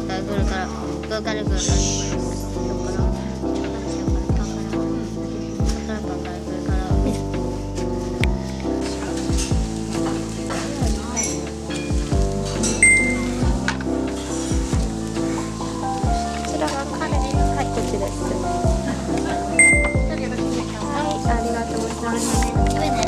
から来るからかるからはい、ありがとうございます。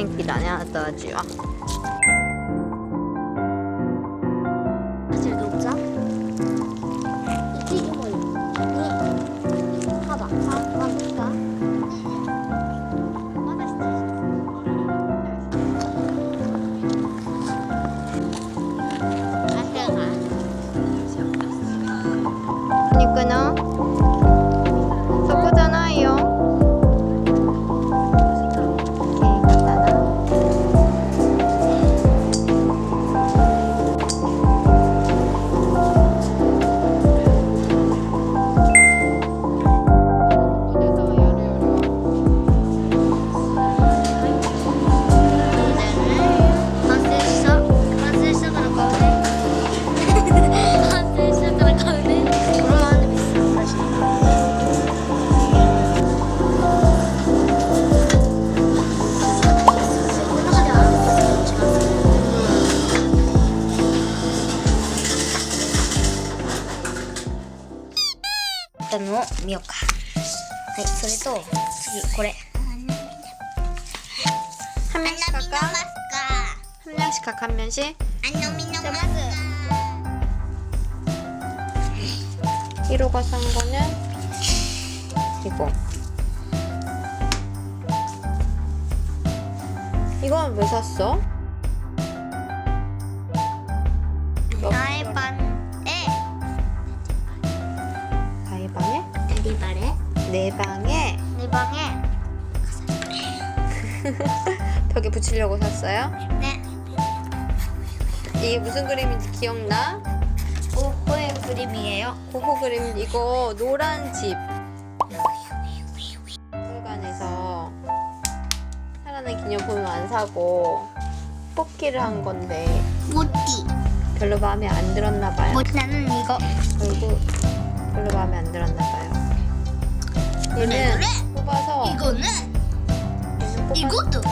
元気だね後味は。 한 명씩 각한 명씩. 자まず 1호가 산 거는 이거. 이건 왜 샀어? 나의 반에 가위방에? 네 발에 내 방에 네 방에 벽에 붙이려고 샀어요? 네 이게 무슨 그림인지 기억나? 오호의 그림이에요. 고호 그림. 이거 노란 집. 박물관에서 살아난 기념품을 안 사고 뽑기를 한 건데 모띠. 별로 마음에 안 들었나 봐요. 모 나는 이거. 결국 별로 마음에 안 들었나 봐요. 얘는 뽑아서 이거는 얘는 뽑아 이것도.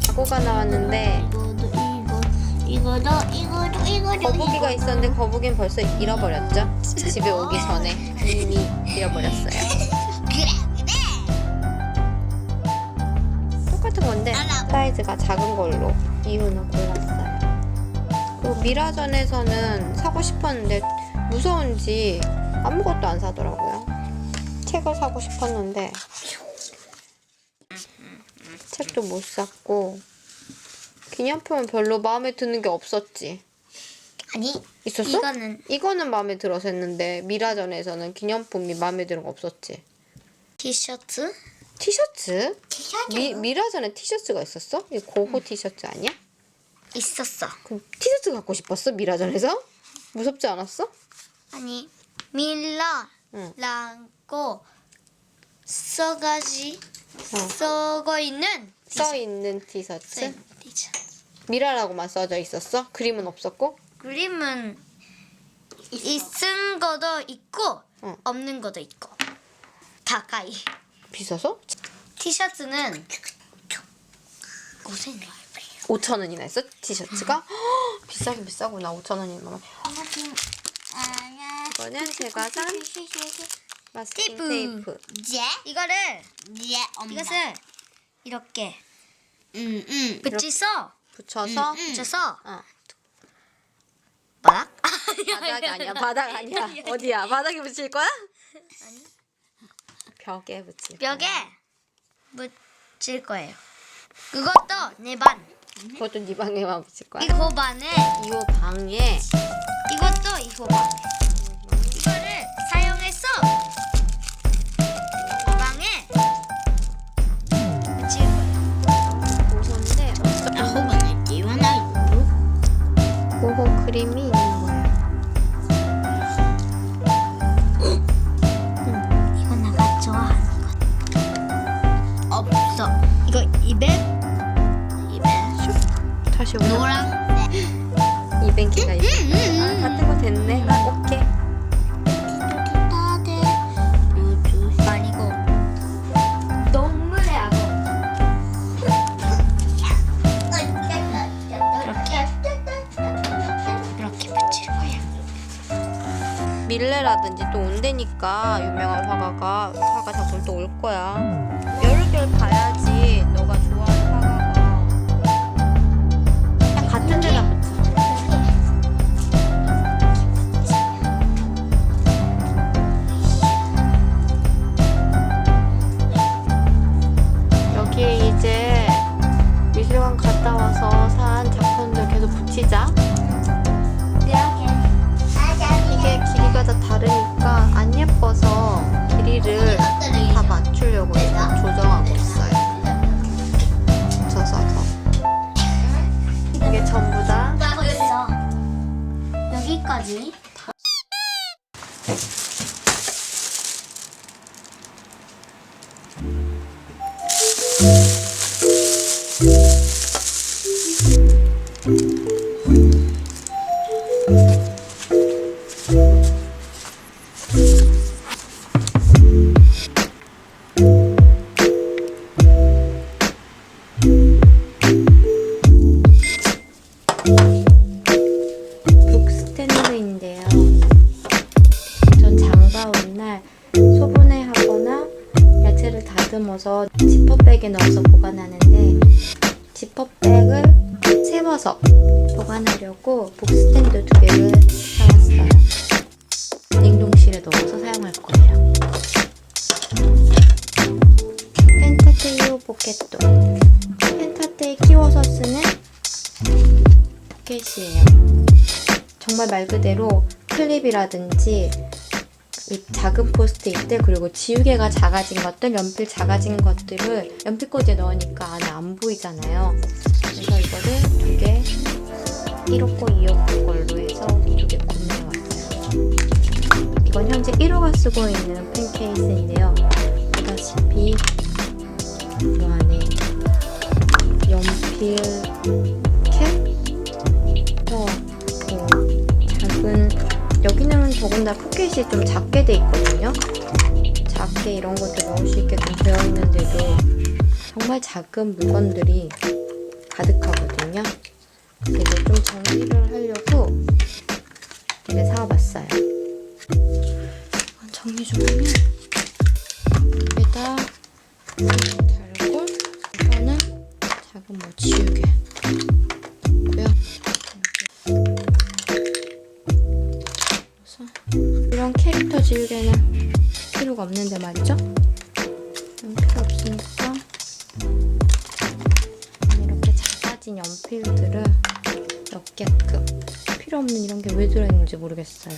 사고가 나왔는데 이거도 이거 이거도 이거도 거북이가 있었는데 거북이는 벌써 잃어버렸죠. 집에 오기 전에 이미 잃어버렸어요. 그래 그래 똑같은 건데 알아. 사이즈가 작은 걸로 이유는 골랐어요. 그리고 미라전에서는 사고 싶었는데 무서운지 아무것도 안 사더라고요. 책을 사고 싶었는데 책도 못 샀고 기념품은 별로 마음에 드는 게 없었지. 아니 있었어? 이거는 이거는 마음에 들어서 했는데 미라전에서는 기념품이 마음에 드는 거 없었지. 티셔츠 티셔츠? 티셔츠 미, 미라전에 티셔츠가 있었어? 이 고호 티셔츠 아니야? 있었어 그럼 티셔츠 갖고 싶었어? 미라전에서? 무섭지 않았어? 아니 밀라 응. 라고 써가지 어. 써고 있는 써 있는 티셔츠? 네, 티셔츠 미라라고만 써져 있었어? 그림은 없었고? 그림은 있은 것도 있고 응. 없는 것도 있고 다가이 비싸서? 티셔츠는 5천 원 5천 원이나 했어? 티셔츠가? 헉, 비싸긴 비싸구나 5천 원이면 이거는 제가 산 마스킹 테이프. 제 이거를 이것을 이렇게 음, 붙여서? 붙여서? 붙여서? 어. 바닥? 바닥 아니야 바닥 아니야. 어디야? 바닥에 붙일 거야? 벽에 붙일 거야. 벽에 붙일 거예요. 그것도 네반. 그것도 네 방에만 붙일 거야? 이 호 반에. 이 방에? 이것도 이 호 반 밀레라든지 또 온대니까 유명한 화가가 화가 작품 또 올 거야. 여러 개를 봐야지 너가 좋아하는 화가가. 그냥 같은 데다 끝까지. 다 지퍼백을 세워서 보관하려고 복스탠드 두 개를 사왔어요. 냉동실에 넣어서 사용할 거예요. 펜타테이오 포켓도 펜타테에 끼워서 쓰는 포켓이에요. 정말 말 그대로 클립이라든지 이 작은 포스트잇들 그리고 지우개가 작아진 것들, 연필 작아진 것들을 연필꽂이에 넣으니까 안에 안 보이잖아요. 그래서 이거를 두 개, 1호고 2호 걸로 해서 두 개 구매해왔어요. 이건 현재 1호가 쓰고 있는 펜 케이스인데요. 작은 물건들이 가득하거든요. 그래서 좀 정리를 하려고 이렇게 사와봤어요. 정리 좀 하면 여기다 달고 이거는 작은 뭐 지우개 고요. 이런 캐릭터 지우개는 필요가 없는데 말이죠. 이런 필요 작아진 연필들을 넣게끔 필요 없는 이런 게 왜 들어있는지 모르겠어요.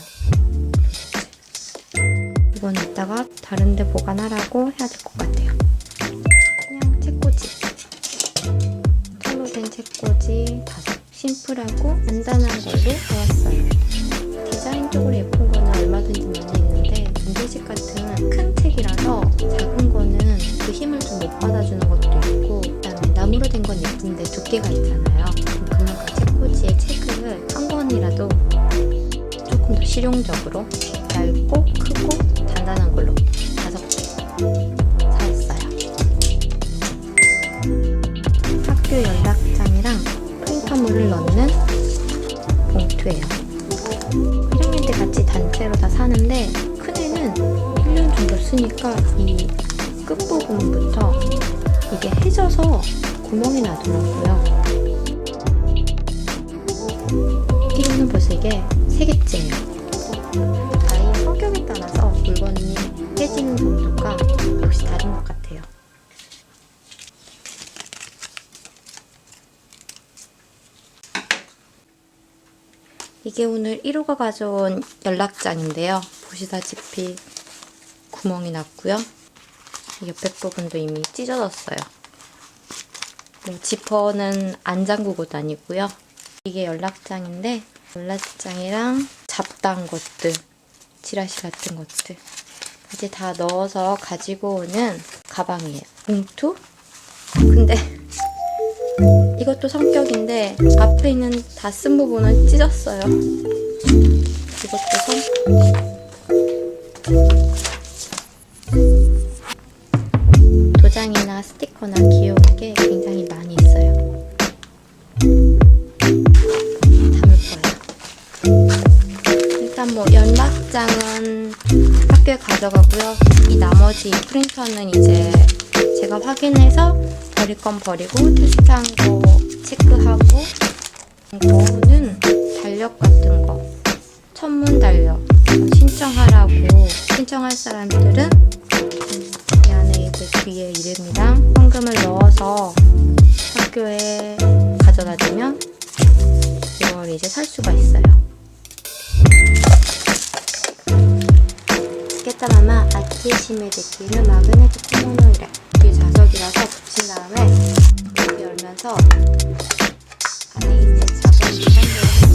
이건 이따가 다른 데 보관하라고 해야 될 것 같아요. 그냥 책꽂이. 털로 된 책꽂이 다섯. 심플하고 간단한 걸로 나왔어요. 디자인적으로 예쁜 거는 얼마든지 많이 있는데 문제집 같은 큰 책이라서 작은 거는 그 힘을 좀 못 받아주는 것도 나무로 된 건 예쁜데 두께가 있잖아요. 그만큼 책꽂이에 책을 한 권이라도 조금 더 실용적으로 얇고 크고 단단한 걸로 다섯 개 사왔어요. 학교 연락장이랑 프린터물을 넣는 봉투예요. 1학년 때 같이 단체로 다 사는데 큰애는 1년 정도 쓰니까 이 끝부분부터 이게 해져서 구멍이 나더라고요. 1호는 벌써 이게 3개째예요. 아이의 성격에 따라서 물건이 해지는 정도가 역시 다른 것 같아요. 이게 오늘 1호가 가져온 연락장인데요. 보시다시피 구멍이 났고요. 옆에 부분도 이미 찢어졌어요. 뭐 지퍼는 안 잠그고 다니고요. 이게 연락장인데 연락장이랑 잡다한 것들, 지라시 같은 것들 이제 다 넣어서 가지고 오는 가방이에요. 봉투? 근데 이것도 성격인데 앞에 있는 다 쓴 부분은 찢었어요. 이것도 성 도장이나 스티커나 귀여운 게 확인해서 버릴 건 버리고 테스트한 거 체크하고 이거는 달력 같은 거 천문 달력 신청하라고 신청할 사람들은 이 안에 이제 뒤에 이름이랑 현금을 넣어서 학교에 가져다 주면 이걸 이제 살 수가 있어요. 사타마마 아키히시메 데키를 마그네토 코모노이레 이게 자석이라서 붙인 다음에 이렇게 열면서 안에 있는 자석이 선별을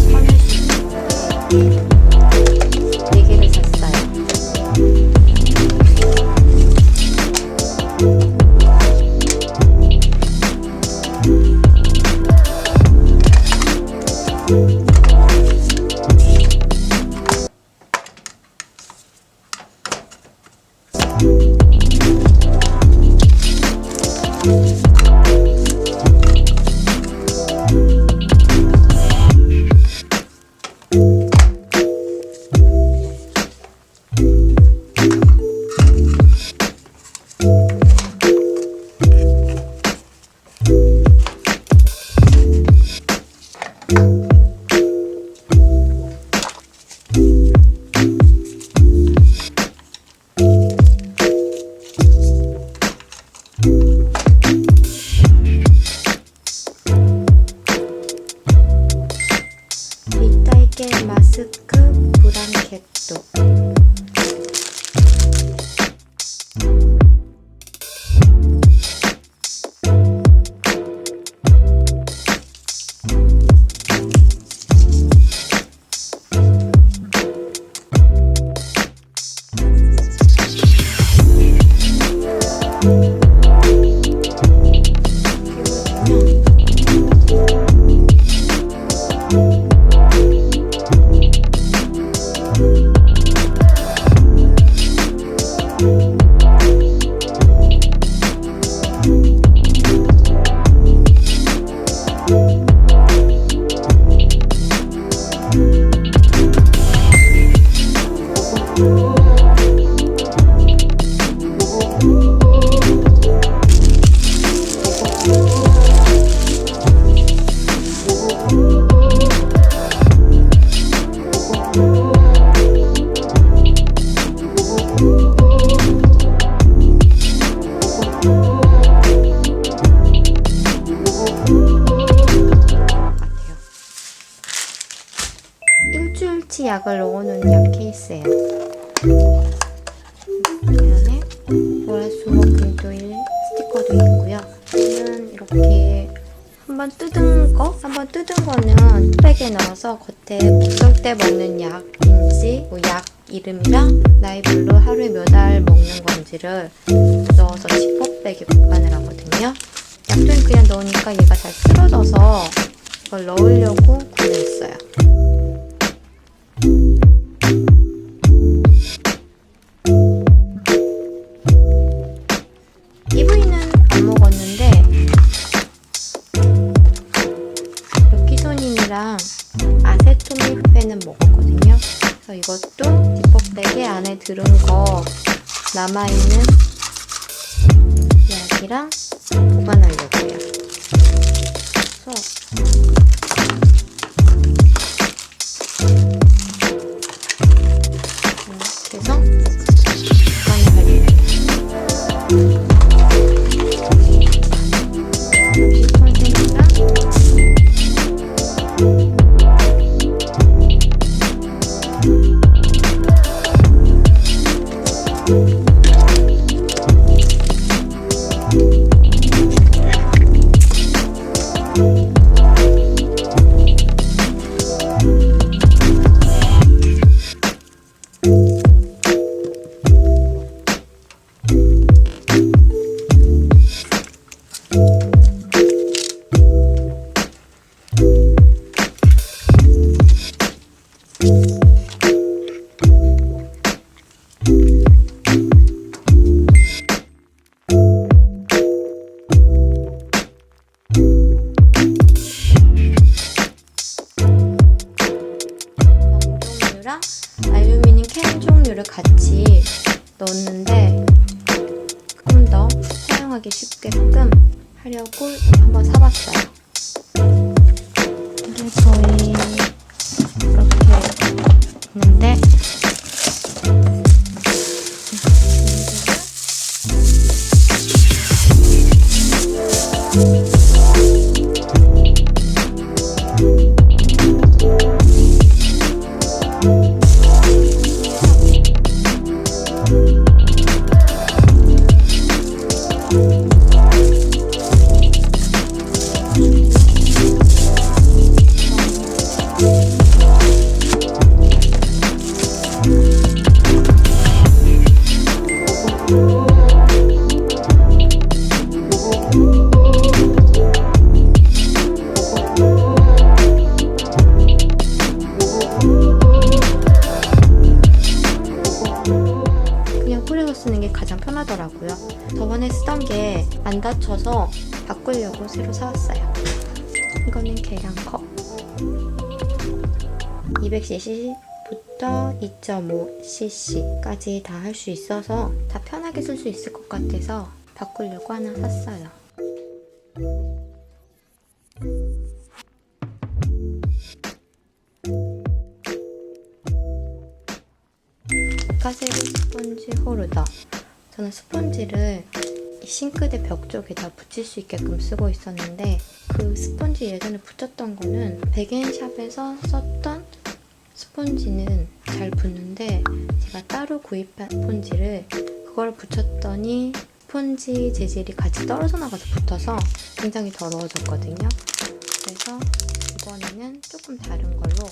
겉에 먹을 때 먹는 약인지, 뭐 약 이름이랑 나이별로 하루에 몇 알 먹는 건지를 넣어서 지퍼백에 보관을 하거든요. 약초는 그냥 넣으니까 얘가 잘 쓰러져서 이걸 넣으려고 구매했어요. 남아있는 약이랑 보관하려고요. 그래서 이렇게 해서 저번에 쓰던 게안 닫혀서 바꾸려고 새로 사왔어요. 이거는 계량컵. 200cc부터 2.5cc까지 다 할 수 있어서 다 편하게 쓸 수 있을 것 같아서 바꾸려고 하나 샀어요. 가세리 스펀지 홀더. 저는 스펀지를 이 싱크대 벽 쪽에다 붙일 수 있게끔 쓰고 있었는데 그 스펀지 예전에 붙였던 거는 백엔샵에서 썼던 스펀지는 잘 붙는데 제가 따로 구입한 스펀지를 그걸 붙였더니 스펀지 재질이 같이 떨어져 나가서 붙어서 굉장히 더러워졌거든요. 그래서 이번에는 조금 다른 걸로